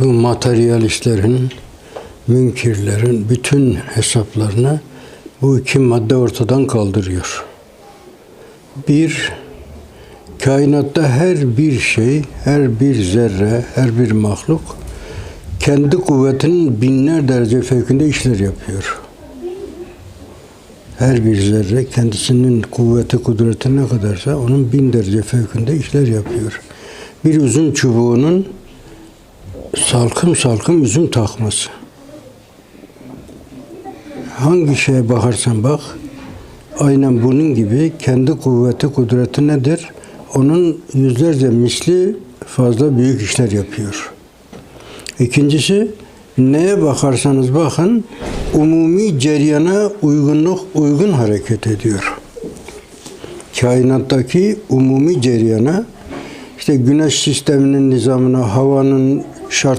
bu materyalistlerin, münkirlerin bütün hesaplarını bu iki madde ortadan kaldırıyor. Bir, kainatta her bir şey, her bir zerre, her bir mahluk kendi kuvvetinin binler derece fevkinde işler yapıyor. Her bir zerre kendisinin kuvveti, kudreti ne kadarsa onun bin derece fevkinde işler yapıyor. Bir üzüm çubuğunun salkım salkım üzüm takması. Hangi şeye bakarsan bak, aynen bunun gibi kendi kuvveti, kudreti nedir? Onun yüzlerce misli fazla büyük işler yapıyor. İkincisi, neye bakarsanız bakın, umumi ceriyana uygunluk uygun hareket ediyor. Kainattaki umumi ceriyana, işte güneş sisteminin nizamına, havanın şart